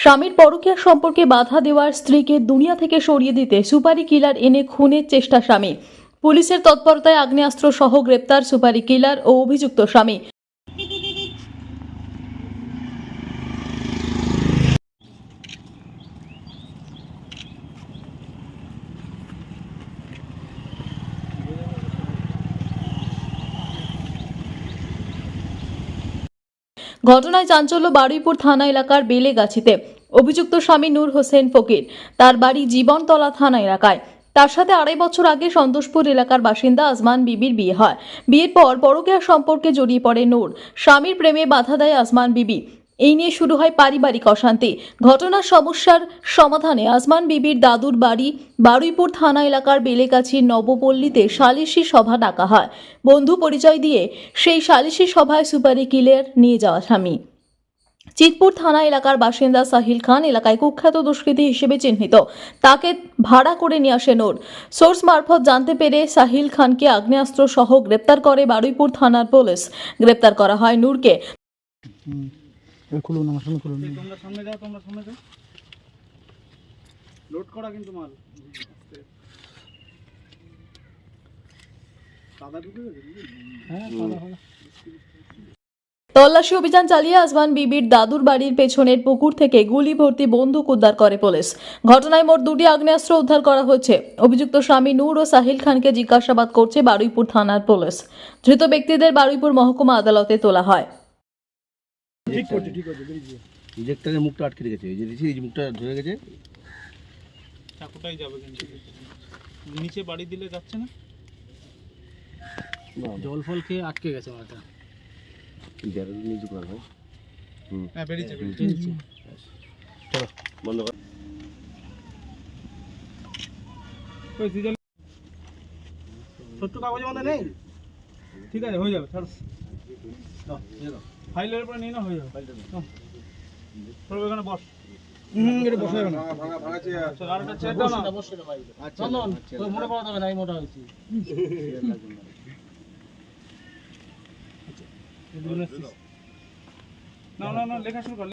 স্বামীর পরকীয়া সম্পর্কে বাধা দেওয়ার স্ত্রীকে দুনিয়া থেকে সরিয়ে দিতে সুপারি কিলার এনে খুনের চেষ্টা স্বামী। পুলিশের তৎপরতায় আগ্নেয়াস্ত্র সহ গ্রেপ্তার সুপারি কিলার ও অভিযুক্ত স্বামী। ঘটনায় চাঞ্চল্য বারুইপুর থানা এলাকার বেলেগাছিতে। অভিযুক্ত স্বামী নূর হোসেন ফকির, তার বাড়ি জীবনতলা থানা এলাকায়। তার সাথে আড়াই বছর আগে সন্তোষপুর এলাকার বাসিন্দা আসমান বিবির বিয়ে হয়। বিয়ের পর পরকীয়া সম্পর্কে জড়িয়ে পড়ে নূর। স্বামীর প্রেমে বাধা দেয় আসমান বিবি। এই নিয়ে শুরু হয় পারিবারিক অশান্তি। ঘটনার সমস্যার সমাধানে আসমান বিবির দাদুর বাড়ি বারুইপুর থানা এলাকার বেলেগাছির নবপল্লীতে সালিশি সভা ডাকা হয়। বন্ধু পরিচয় দিয়ে সেই সালিশি সভায় সুপারি কিলের নিয়ে যাওয়া স্বামী। চিতপুর থানা এলাকার বাসিন্দা সাহিল খান এলাকায় কুখ্যাত দুষ্কৃতী হিসেবে চিহ্নিত। তাকে ভাড়া করে নিয়ে আসে নোর। সোর্স মারফত জানতে পেরে সাহিল খানকে আগ্নেয়াস্ত্র সহ গ্রেপ্তার করে বারুইপুর থানার পুলিশ। গ্রেপ্তার করা হয় নূরকে। খুলুন আমার সামনে খুলুন। তোমরা সামনে যাও তোমরা সামনে যাও। লোড করা কিন্তু মাল? হ্যাঁ তল্লাশি অভিযান চালিয়ে আসমান বিবির দাদুর বাড়ির পেছনের পুকুর থেকে গুলি ভর্তি বন্দুক উদ্ধার করে পুলিশ। ঘটনায় মোট দুটি আগ্নেয়াস্ত্র উদ্ধার করা হয়েছে। অভিযুক্ত স্বামী নূর ও সাহিল খানকে জিজ্ঞাসাবাদ করছে বারুইপুর থানার পুলিশ। ধৃত ব্যক্তিদের বারুইপুর মহকুমা আদালতে তোলা হয়। ঠিক করছে ঠিক করছে বেরিয়ে ইজেক্টারের মুখটা আটকে রেখেছে এই যে দেখছি এই মুখটা ধরে গেছে। চাকুটাই যাবে কিন্তু নিচে বাড়ি দিলে যাচ্ছে না? জল ফল খেয়ে আটকে গেছে মাথা ব্যারেল নিচু করা হয়? হ্যাঁ বেরিয়েছে বেরিয়েছে। বন্ধ কর। ছোট্ট কাগজের মধ্যে নেই? ঠিক আছে হয়ে যাবে ছাড়ো। ফাইলের উপরে নিয়ে না হয়ে যাবে। ফাইলটা সরব এখানে বস। না। আচ্ছা, না লেখা শুরু মোটা পাওয়া যাবে না আমি মোটা হয়েছি না না না লেখা শুরু কর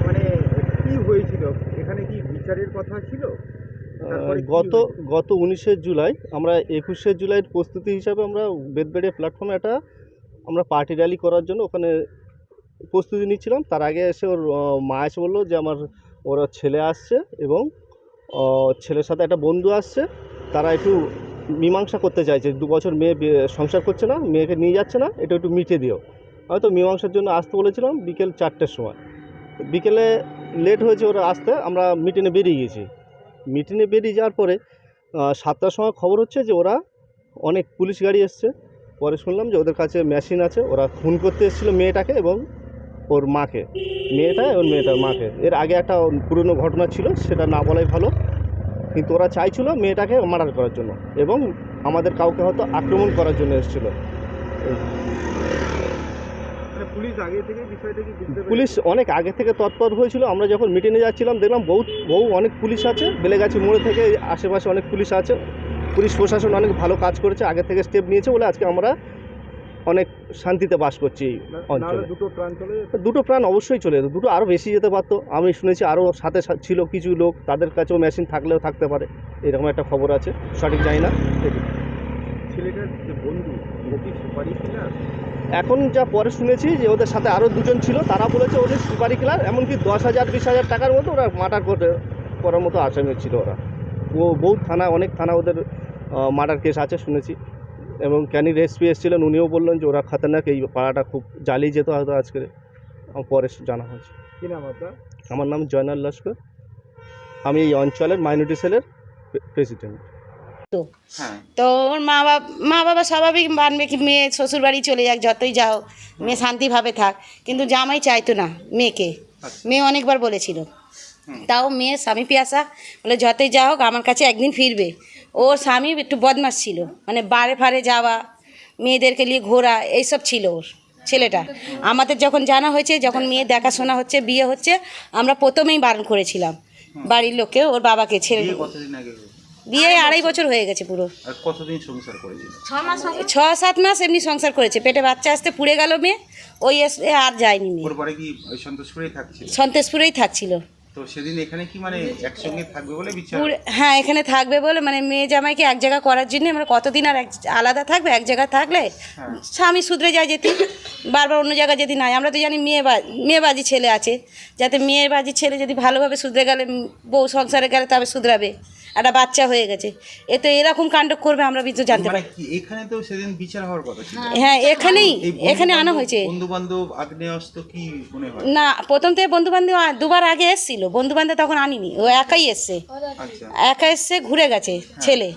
মানে কি হয়েছিল বিচারের কথা ছিল? গত গত উনিশে জুলাই আমরা একুশে জুলাইয়ের প্রস্তুতি হিসাবে আমরা বেদবেড়িয়া প্ল্যাটফর্মে একটা আমরা পার্টি র্যালি করার জন্য ওখানে প্রস্তুতি নিচ্ছিলাম। তার আগে এসে ওর মা এসে বলল যে আমার ওরা ছেলে আসছে এবং ছেলের সাথে একটা বন্ধু আসছে। তারা একটু মীমাংসা করতে চাইছে। দু বছর মেয়ে সংসার করছে না মেয়েকে নিয়ে যাচ্ছে না এটা একটু মিটিয়ে দিও। হয়তো মীমাংসার জন্য আসতে বলেছিলাম বিকেল চারটের সময়। বিকেলে লেট হয়েছে ওরা আসতে, আমরা মিটিংয়ে বেরিয়ে গেছি। মিটিংয়ে বেরিয়ে যাওয়ার পরে সাতটার সময় খবর হচ্ছে যে ওরা অনেক পুলিশ গাড়ি এসছে। পরে শুনলাম যে ওদের কাছে মেশিন আছে, ওরা খুন করতে এসেছিল মেয়েটাকে এবং ওর মাকে। মেয়েটা এবং মেয়েটার মাকে। এর আগে একটা পুরনো ঘটনা ছিল, সেটা না বলাই ভালো। কিন্তু ওরা চাইছিল মেয়েটাকে মার্ডার করার জন্য এবং আমাদের কাউকে হয়তো আক্রমণ করার জন্য এসেছিল। পুলিশ আগে থেকে অনেক আগে থেকে তৎপর হয়েছিল। আমরা যখন মিটিংয়ে যাচ্ছিলাম দেখলাম বহু বহু অনেক পুলিশ আছে। বেলেগাছি মোড়ে থেকে আশেপাশে অনেক পুলিশ আছে। পুলিশ প্রশাসন অনেক ভালো কাজ করেছে আগে থেকে স্টেপ নিয়েছে বলে আজকে আমরা অনেক শান্তিতে বাস করছি এই অঞ্চলে। দুটো প্রাণ চলে দুটো প্রাণ অবশ্যই চলে যেত। দুটো আরও বেশি যেতে পারতো। আমি শুনেছি আরও সাথে ছিল কিছু লোক তাদের কাছেও মেশিন থাকলেও থাকতে পারে। এরকম একটা খবর আছে। সঠিক জানি না। ছেলেটার বন্ধু সুপারি এখন যা পরে শুনেছি যে ওদের সাথে আরও দুজন ছিল তারা বলেছে ওদের সুপারি কিলার এমনকি দশ হাজার বিশ হাজার টাকার মতো ওরা মার্ডার করে করার মতো আসামি ছিল ওরা। ও বহু থানা অনেক থানা ওদের মার্ডার কেস আছে শুনেছি। এবং ক্যানির এসপি এসেছিলেন উনিও বললেন যে ওরা খাতারনাক এই পাড়াটা খুব জ্বালিয়ে যেত হয়তো আজকে। পরে জানা হয়েছে। কি নাম আপনার? আমার নাম জয়নাল লস্কর। আমি এই অঞ্চলের মাইনরিটি সেলের প্রেসিডেন্ট তো ওর মা বাবা মা বাবা স্বাভাবিক মানবে কি মেয়ে শ্বশুর বাড়ি চলে যাক যতই যাও মেয়ে শান্তিভাবে থাক। কিন্তু জামাই চাইতো না মেয়েকে। মেয়ে অনেকবার বলেছিল। তাও মেয়ে স্বামী পিয়াসা বলে যতই যা হোক আমার কাছে একদিন ফিরবে। ওর স্বামী একটু বদমাস ছিল। মানে বারে ফারে যাওয়া মেয়েদেরকে নিয়ে ঘোরা এইসব ছিল ওর ছেলেটা। আমাদের যখন জানা হয়েছে যখন মেয়ে দেখাশোনা হচ্ছে বিয়ে হচ্ছে আমরা প্রথমেই বারণ করেছিলাম। বাড়ির লোককে ওর বাবাকে আগে বিয়ে আড়াই বছর। হয়ে গেছে পুরো। আর কতদিন সংসার করেছিল? ছ সাত মাস এমনি সংসার করেছে। পেটে বাচ্চা আসতে পুড়ে গেল মেয়ে ওই এসে আর যায়নি মেয়ে। ওর পরে কি ওই সন্তোষপুরেই থাকছিল? সন্তোষপুরেই থাকছিল। তো সেদিন এখানে কি মানে একসঙ্গে থাকবে বলে বিচার? হ্যাঁ এখানে থাকবে বলে মানে মেয়ে জামাইকে এক জায়গা করার জন্য আমরা কতদিন আর এক আলাদা থাকবে? এক জায়গায় থাকলে স্বামী শুধরে যায় যেতে। বারবার অন্য জায়গায় যদি নাই। আমরা তো জানি মেয়ে বা মেয়েবাজি ছেলে আছে। যাতে মেয়েবাজি ছেলে যদি ভালোভাবে শুধরে গেলে বউ সংসারে গেলে তবে শুধরাবে। একটা বাচ্চা হয়ে গেছে। এ তো এরকম কাণ্ড করবে আমরা কিন্তু জানতে মানে পারি। এখানে তো সেদিন বিচার হওয়ার কথা ছিল? হ্যাঁ এখানেই এখানে আনা হয়েছে। বন্ধু বান্ধব আগ্নেয়াস্ত্র কি মনে হয়? না প্রথম থেকে বন্ধু বান্ধব দুবার আগে এসছিল। বন্ধু বান্ধব তখন আনিনি ও একাই এসছে। আচ্ছা। একা এসছে ঘুরে গেছে ছেলে।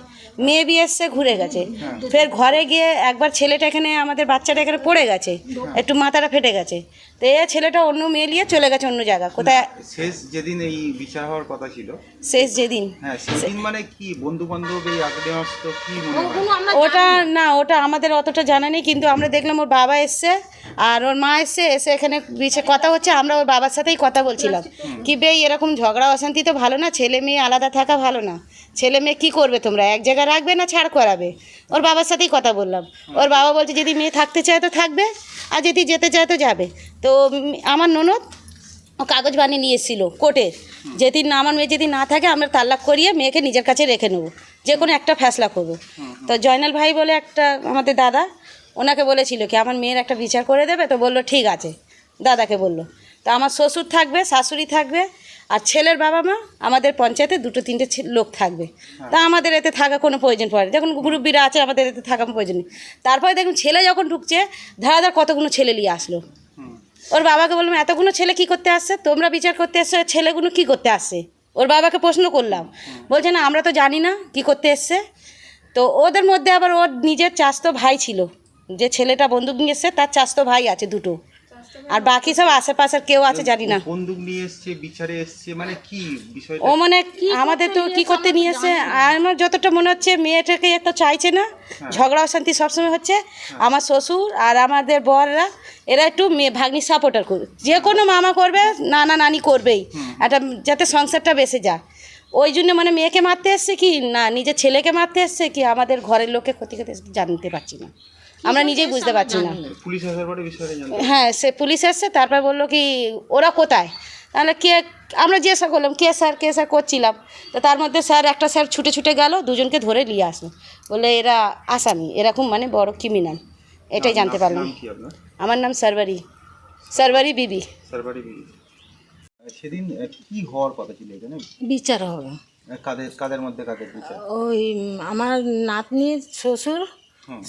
মেয়ে বিয়ে এসছে ঘুরে গেছে। ফের ঘরে গিয়ে একবার ছেলেটা এখানে আমাদের বাচ্চাটা এখানে পড়ে গেছে। একটু মাথাটা ফেটে গেছে। তো এ ছেলেটা অন্য মেয়ে নিয়ে চলে গেছে অন্য জায়গা। কোথায়? শেষ যেদিন এই বিচার হওয়ার কথা ছিল শেষ যেদিন। হ্যাঁ মানে কি? বন্ধু বান্ধব এই কি ওটা না। ওটা আমাদের অতটা জানা নেই কিন্তু আমরা দেখলাম ওর বাবা এসছে আর ওর মা এসছে এসে এখানে বিছে- কথা হচ্ছে আমরা ওর বাবার সাথেই কথা বলছিলাম। কি বে এরকম ঝগড়া অশান্তি তো ভালো না ছেলে মেয়ে আলাদা থাকা ভালো না। ছেলে মেয়ে কী করবে তোমরা? এক জায়গায় রাখবে না ছাড় করাবে? ওর বাবার সাথেই কথা বললাম। ওর বাবা বলছে যদি মেয়ে থাকতে চায় তো থাকবে আর যদি যেতে চায় তো যাবে। তো আমার ননদ কাগজ বানিয়ে নিয়ে এসেছিল কোর্টের যেদিন আমার মেয়ে যদি না থাকে, আমরা তাল্লাক করিয়ে মেয়েকে নিজের কাছে রেখে নেব। যে কোনো একটা ফ্যাসলা করব। তো জয়নাল ভাই বলে একটা আমাদের দাদা, ওনাকে বলেছিল কি, আমার মেয়ের একটা বিচার করে দেবে? তো বলল, ঠিক আছে। দাদাকে বলল। তো আমার শ্বশুর থাকবে, শাশুড়ি থাকবে, আর ছেলের বাবা মা, আমাদের পঞ্চায়েতে দুটো তিনটে লোক থাকবে। তা আমাদের এতে থাকা কোনো প্রয়োজন পড়ে। যখন মুরব্বীরা আছে, আমাদের এতে থাকা প্রয়োজন নেই। তারপরে দেখুন, ছেলে যখন ঢুকছে ধারাধার কতগুলো ছেলে নিয়ে আসলো। ওর বাবাকে বললাম এতগুলো ছেলে কি করতে আসছে? তোমরা বিচার করতে এসছো ছেলেগুলো কি করতে আসছে? ওর বাবাকে প্রশ্ন করলাম বলছে না আমরা তো জানি না কি করতে এসছে। তো ওদের মধ্যে আবার ওর নিজের চাস্তো ভাই ছিল যে ছেলেটা বন্দুক নিয়ে এসছে তার চাস্তো ভাই আছে দুটো। আর বাকি সব আশেপাশের কেউ আছে জানি না। বন্দুক নিয়ে এসছে বিচারে এসছে মানে কি বিষয়টা? ও মানে আমাদের তো কি করতে নিয়ে এসে আমার যতটা মনে হচ্ছে মেয়েটাকে তো চাইছে না। ঝগড়া অশান্তি সবসময় হচ্ছে। আমার শ্বশুর আর আমাদের বররা এরা একটু মেয়ে ভাগ্নি সাপোর্টার করবে যে কোনো মামা করবে নানা নানি করবেই। একটা যাতে সংসারটা বেঁচে যায়। ওই জন্য মানে মেয়েকে মারতে এসছে কি? না নিজের ছেলেকে মারতে এসছে কি? আমাদের ঘরের লোককে ক্ষতি করতে এসছে জানতে পারছি না। আমরা নিজেই বুঝতে পারছি না। পুলিশ আসার পরে হ্যাঁ সে পুলিশ এসছে তারপর বলল কি ওরা কোথায়? তাহলে কে আমরা জিজ্ঞাসা করলাম কে স্যার কে স্যার করছিলাম? তো তার মধ্যে স্যার একটা স্যার ছুটে ছুটে গেল দুজনকে ধরে নিয়ে আসলো। বলে এরা আসামি এরকম মানে বড় ক্রিমিনাল এটাই জানতে পারলাম। আমার নাম সারবারি। সারবারি বিবি। সারবাড়ি বিবি। সেদিন কি হওয়ার কথা ছিল এখানে? বিচার হবে। কাদের কাদের মধ্যে কাদের বিচার? ওই আমার নাতনির শ্বশুর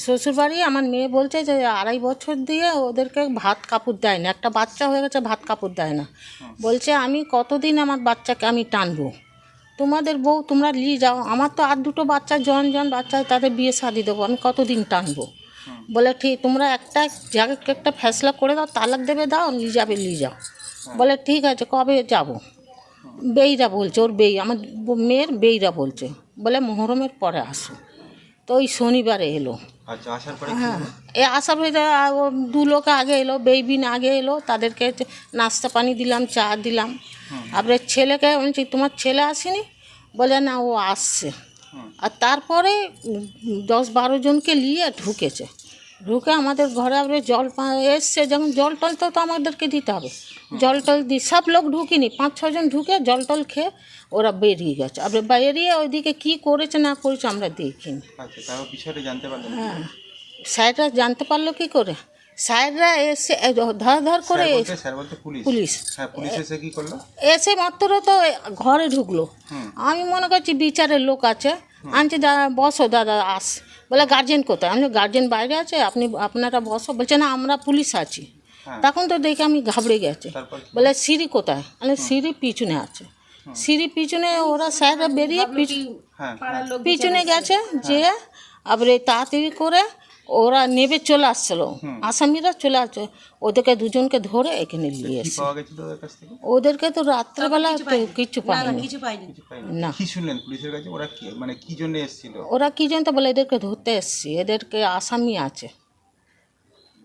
শ্বশুর বাড়ি আমার মেয়ে বলছে যে আড়াই বছর দিয়ে ওদেরকে ভাত কাপড় দেয় না। একটা বাচ্চা হয়ে গেছে ভাত কাপড় দেয় না। বলছে আমি কতদিন আমার বাচ্চাকে আমি টানবো? তোমাদের বউ তোমরা নিয়ে যাও। আমার তো আর দুটো বাচ্চা জন জন বাচ্চা তাদের বিয়ে শাদি দেবো। আমি কতদিন টানবো? বলে ঠিক তোমরা একটা জায়গায় একটা ফেসলা করে দাও তালাক দেবে দাও নিয়ে যাবে নিয়ে যাও। বলে ঠিক আছে কবে যাব? বেইরা বলছে ওর বেই আমার মেয়ের বেইরা বলছে। বলে মহরমের পরে আসো। তো ওই শনিবারে এলো। আচ্ছা হ্যাঁ। এ আসার পরে দু লোক আগে এলো বেইবিন আগে এলো তাদেরকে নাস্তা পানি দিলাম চা দিলাম। তারপরে ছেলেকে আমি বলছি তোমার ছেলে আসেনি? বলে না ও আসছে। আর তারপরে দশ বারো জনকে নিয়ে ঢুকেছে। ঢুকে আমাদের ঘরে আবার জল পা- এসছে যেমন জল টল তো আমাদেরকে দিতে হবে। জল টল দি সব লোক ঢুকিনি পাঁচ ছজন ঢুকে জল টল খেয়ে ওরা বেরিয়ে গেছে। আবার বেরিয়ে ওইদিকে কী করেছে না করেছে আমরা দেখিনি। আচ্ছা হ্যাঁ স্যাররা জানতে পারল কি করে? স্যাররা এসে ধর ধর করে পুলিশ। পুলিশ। হ্যাঁ এসে কি করল? এসে মাত্র তো ঘরে ঢুকলো। আমি মনে করছি বিচারের লোক আছে। আনছি দাদা বসো দাদা আস। বলে গার্জেন কোথায়? আমি গার্জেন বাইরে আছে আপনি আপনারা বসো। বলছে না আমরা পুলিশ আছি। তখন তো দেখে আমি ঘাবড়ে গেছে। বলে সিঁড়ি কোথায়? মানে সিঁড়ি পিছনে আছে। সিঁড়ি পিছনে ওরা স্যাররা বেরিয়ে পিছ- হ্যাঁ। পিছনে গেছে যে আবার তাড়াতাড়ি করে ওরা নেবে চলে আসছিল আসামিরা চলে আসছে ওদেরকে দুজনকে ধরে এখানে নিয়ে থেকে? ওদেরকে তো রাত্রেবেলা তো কিছু পাইনি। না কি শুনলেন পুলিশের কাছে? ওরা কি মানে কি জন্য এসেছিল? ওরা কি জানতো বলে এদেরকে ধরতে এসছি। এদেরকে আসামি আছে।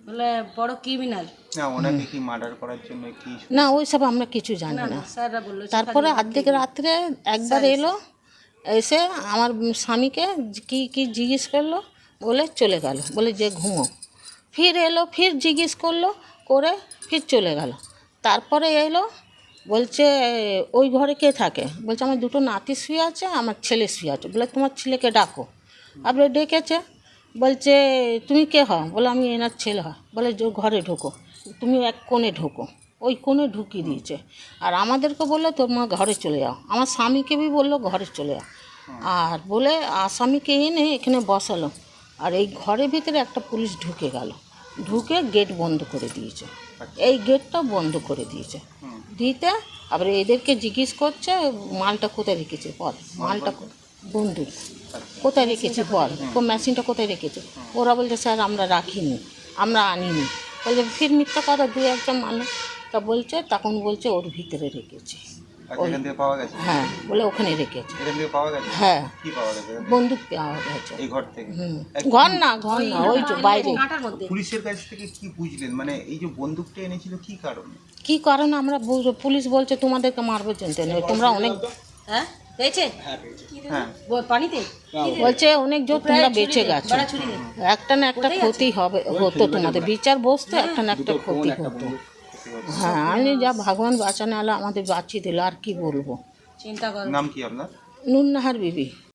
বলে বড় ক্রিমিনাল না ওনাকে কি মার্ডার করার জন্য কি না ওইসব আমরা কিছু জানি না তারপরে অর্ধেক রাত্রে একবার এলো এসে আমার স্বামীকে কি কি জিজ্ঞেস করল? বলে চলে গেল। বলে যে, ঘুমো। ফির এলো, ফির জিজ্ঞেস করল, করে ফির চলে গেল। তারপরে এলো, বলছে, ওই ঘরে কে থাকে? বলছে, আমার দুটো নাতি শুয়ে আছে, আমার ছেলে শুয়ে আছে। বলে, তোমার ছেলেকে ডাকো। আপনি ডেকেছে? বলছে, তুমি কে হও? বলে, আমি এনার ছেলে হয় বলে যে ঘরে ঢোকো। তুমি এক কোণে ঢোকো। ওই কোণে ঢুকিয়ে দিয়েছে। আর আমাদেরকে বলল মা ঘরে চলে যাও। আমার স্বামীকে বি বলল, ঘরে চলে যাও। আর বলে আসামিকে এনে এখানে বসালো। আর এই ঘরের ভিতরে একটা পুলিশ ঢুকে গেল। ঢুকে গেট বন্ধ করে দিয়েছে। এই গেটটা বন্ধ করে দিয়েছে। দিতে আবার এদেরকে জিজ্ঞেস করছে মালটা কোথায় রেখেছে বল। মালটা বন্দুক কোথায়? রেখেছে বল? ও মেশিনটা কোথায় রেখেছে? ওরা বলছে স্যার আমরা রাখিনি। আমরা আনিনি। বলছে ফির মিথ্যা কথা দু একজন মানুষ। তা বলছে তখন বলছে ওর ভিতরে রেখেছি। এখান থেকে পাওয়া গেছে? হ্যাঁ বলে ওখানে রেখেছে। এখান থেকে পাওয়া গেছে? হ্যাঁ। কি পাওয়া গেছে? বন্দুক পাওয়া গেছে। এই ঘর থেকে? ঘর না ঘর না ওই যে বাইরে। পুলিশের কাছ থেকে কি বুঝলেন? মানে এই যে বন্দুকটা এনেছিল কি কারণে? কি কারণে আমরা পুলিশ বলছে তোমাদেরকে মারবে জানতে নেই। তোমরা অনেক হ্যাঁ পেয়েছে? হ্যাঁ পানিতে? বলছে অনেক জোর তোমরা বেঁচে গেছো। একটা না একটা ক্ষতি হবে হতো তোমাদের। বিচার বসতো একটা না একটা ক্ষতি হতো। হ্যাঁ আমি যা ভগবান বাঁচানো আলো আমাদের বাঁচিয়ে দিল আর কি বলব? চিন্তা করো নাম কি আপনার? নুন্নাহার বিবি।